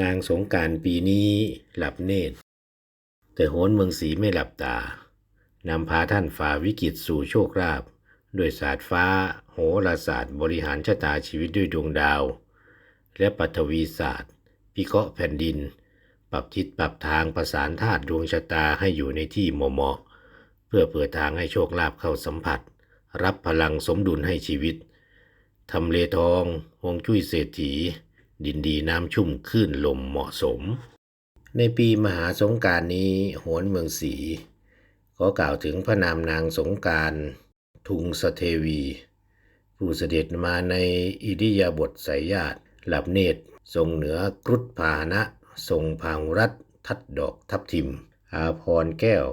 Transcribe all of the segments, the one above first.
นางสงการปีนี้หลับเนตร แต่โหนเมืองศรีไม่หลับตา นำพาท่านฝ่าวิกฤตสู่โชคลาภด้วยศาสตร์ฟ้า โหราศาสตร์ บริหารชะตาชีวิตด้วยดวงดาว และปัทวีศาสตร์พิเคราะห์แผ่นดิน ปรับทิศปรับทางประสานธาตุดวงชะตาให้อยู่ในที่เหมาะเพื่อเปิดทางให้โชคลาภเข้าสัมผัส รับพลังสมดุลให้ชีวิตทำเลทอง วงจุ้ยเศรษฐี ดินดีน้ำชุ่มคลื่นลมเหมาะสม ในปีมหาสงการนี้โหนเมืองศรีขอกล่าวถึงพระนามนางสงการทุงสเทวี ผู้เสด็จมาในอิริยาบถสายญาติหลับเนตร ทรงเหนือกรุฑพาหนะ ทรงพาหุรัตทัดดอกทับทิม อาพรแก้ว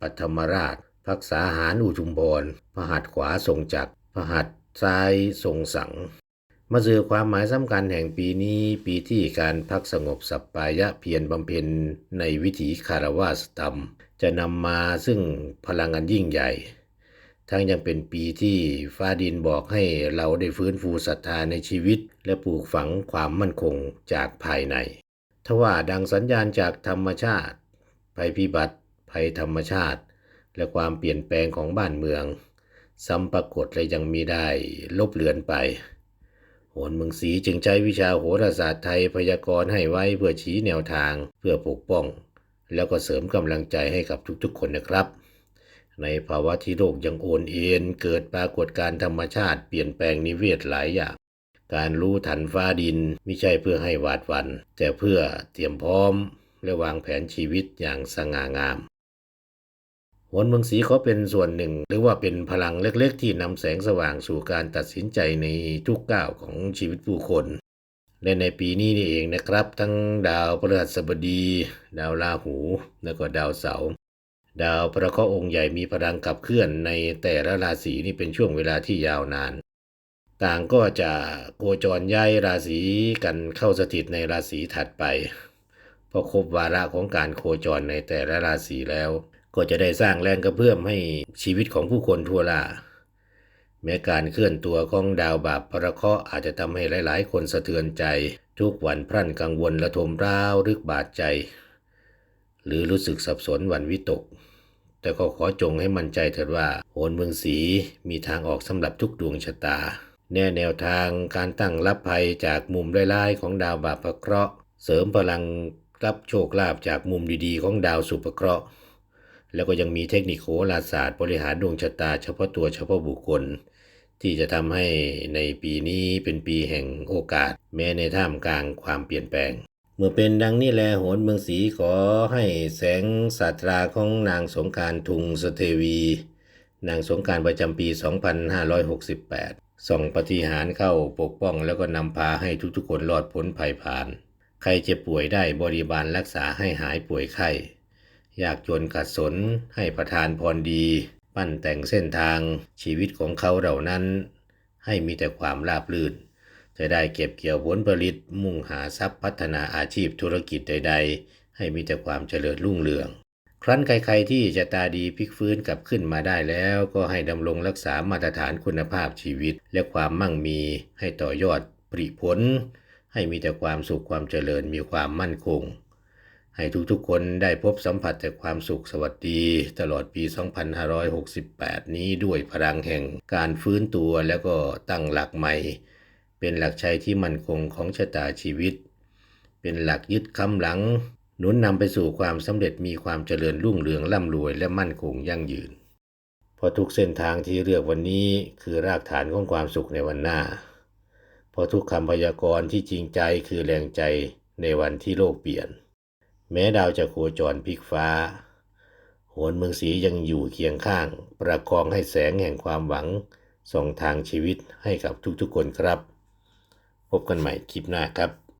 ปัทมราชพักษาหารอุทุมพรพระหัตถ์ขวาทรงจักรพระหัตถ์ซ้ายทรงสัง มาสื่อความหมายสำคัญแห่งปีนี้ปีที่การพักสงบสัปปายะเพียรบำเพ็ญในวิถีคารวาสธรรมจะนำมาซึ่งพลังอันยิ่งใหญ่ ทั้งยังเป็นปีที่ฟ้าดินบอกให้เราได้ฟื้นฟูศรัทธาในชีวิต และปลูกฝังความมั่นคงจากภายใน ทว่าดังสัญญาณจากธรรมชาติ ภัยพิบัติ ภัยธรรมชาติ และความเปลี่ยนแปลงของบ้านเมืองซ้ำปรากฏและยังมีได้ลบเลือนไป โหนเมืองศรีจึงใช้วิชาโหราศาสตร์ไทยพยากรณ์ให้ไว้เพื่อชี้แนวทางเพื่อปกป้อง แล้วก็เสริมกำลังใจให้กับทุกๆ คนนะครับ ในภาวะที่โลกยังโอนเอ็นเกิดปรากฏการธรรมชาติเปลี่ยนแปลงนิเวศหลายอย่าง การรู้ทันฟ้าดินไม่ใช่เพื่อให้หวาดวัน แต่เพื่อเตรียมพร้อมและวางแผนชีวิตอย่างสง่างาม หนเมืองศรีเขาเป็นส่วนหนึ่ง หรือว่าเป็นพลังเล็กๆ ที่นำแสงสว่างสู่การตัดสินใจในทุกก้าวของชีวิตผู้คนและในปีนี้นี่เองนะครับ ทั้งดาวพฤหัสบดี ดาวราหู และก็ดาวเสาร์ดาวพระเคราะห์องค์ใหญ่มีพลังขับเคลื่อนในแต่ละราศีนี่เป็นช่วงเวลาที่ยาวนาน ต่างก็จะโคจรย้ายราศีกันเข้าสถิตในราศีถัดไปพอครบวาระของการโคจรในแต่ละราศีแล้ว ก็จะได้สร้างแรงกระเพื่อมให้ชีวิตของผู้คนทั่วลาแม้การเคลื่อนตัวของดาวบาปพระเคราะห์อาจจะทำให้หลาย ๆ คนสะเทือนใจ ทุกวันพรั่นกังวลระทมร้าวรึกบาดใจ หรือรู้สึกสับสนหวั่นวิตก แต่ก็ขอจงให้มั่นใจเถิดว่าโหนเมืองศรีมีทางออกสำหรับทุกดวงชะตา แน่แนวทางการตั้งรับภัยจากมุมร้ายๆของดาวบาปพระเคราะห์เสริมพลังรับโชคลาภจากมุมดีๆ ของดาวสุภเคราะห์ แล้วก็ยังมีเทคนิคโหราศาสตร์บริหารดวงชะตาเฉพาะตัวเฉพาะบุคคล ที่จะทำให้ในปีนี้เป็นปีแห่งโอกาส แม้ในท่ามกลางความเปลี่ยนแปลง เมื่อเป็นดังนี้แลโหนเมืองศรีขอให้แสงศาสตราของนางสงการทุงสเทวี นางสงการประจำปี 2568 ส่องปฏิหารเข้าปกป้องแล้วก็นำพาให้ทุกๆคนรอดพ้นภัยผ่าน ใครเจ็บป่วยได้บริบาลรักษาให้หายป่วยไข้ ยากจนขัดสนให้ประทานพรดี ปั้นแต่งเส้นทางชีวิตของเขาเหล่านั้น ให้มีแต่ความราบรื่น จะได้เก็บเกี่ยวผลผลิตมุ่งหาทรัพย์พัฒนาอาชีพธุรกิจใด ๆ ให้มีแต่ความเจริญรุ่งเรือง ครั้นใครๆที่จะตาดีพลิกฟื้นกลับขึ้นมาได้แล้วก็ให้ดำรงรักษามาตรฐานคุณภาพชีวิต และความมั่งมีให้ต่อยอดผลิผล ให้มีแต่ความสุขความเจริญมีความมั่นคง ให้ทุกๆคนได้พบสัมผัสแต่ความสุขสวัสดีตลอดปี 2568 นี้ด้วยพลังแห่งการฟื้นตัวแล้วก็ตั้งหลักใหม่ เป็นหลักชัยที่มั่นคงของชะตาชีวิต เป็นหลักยึดคำหลังหนุนนำไปสู่ความสำเร็จมีความเจริญรุ่งเรืองร่ำรวยและมั่นคงยั่งยืน เพราะทุกเส้นทางที่เลือกวันนี้คือรากฐานของความสุขในวันหน้า เพราะทุกคำพยากรณ์ที่จริงใจคือแรงใจในวันที่โลกเปลี่ยน แม้ดาวจะโคจรพลิกฟ้าโหนเมืองศรียังอยู่เคียงข้าง ประคองให้แสงแห่งความหวัง ส่องทางชีวิตให้กับทุกๆคนครับ พบกันใหม่คลิปหน้าครับ